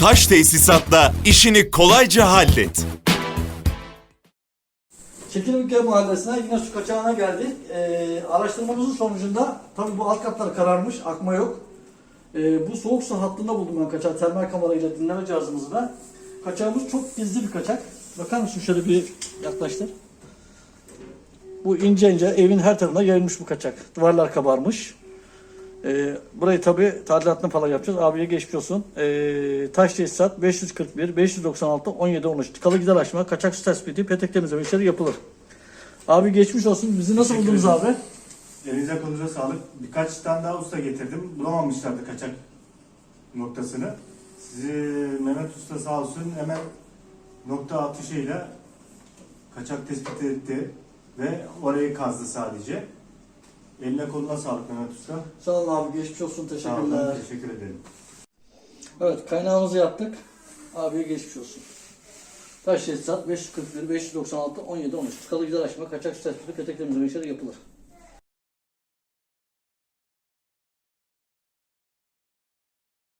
Taş tesisatla işini kolayca hallet. Çekirmikköy Mahallesi'ne yine su kaçağına geldik. Ee, araştırmamızın sonucunda tabii bu alt katlar kararmış, akma yok. Ee, bu soğuk su hattında buldum ben kaçağı termal kamerayla dinleme cihazımızı da. Kaçağımız çok gizli bir kaçak. Bakar mısın şöyle bir yaklaştır. Bu ince ince evin her tarafına yayılmış bu kaçak. Duvarlar kabarmış. Ee, burayı tabii tadilatını falan yapacağız. Abiye geçmiş olsun. Ee, taş tesisat 541, 596, 17, 13. Tıkalı gider açma, kaçak su tespiti, petek temizleme işleri yapılır. Abi geçmiş olsun. Bizi nasıl Teşekkür buldunuz ederim. abi? Elinize kolunuza sağlık. Birkaç tane daha usta getirdim. Bulamamışlardı kaçak noktasını. Sizi Mehmet Usta sağ olsun hemen nokta atışıyla kaçak tespit etti ve orayı kazdı sadece. Eline koluna sağlık Mehmet Usta. Sağ olun abi. Geçmiş olsun. Sağ olun. Teşekkürler. Teşekkür ederim. Evet kaynağımızı yaptık. Abiye geçmiş olsun. Taş tesisat 541, 596, 17, 13. Tıkalı gider açma, kaçak su tespiti, petek temizleme işleri yapılır.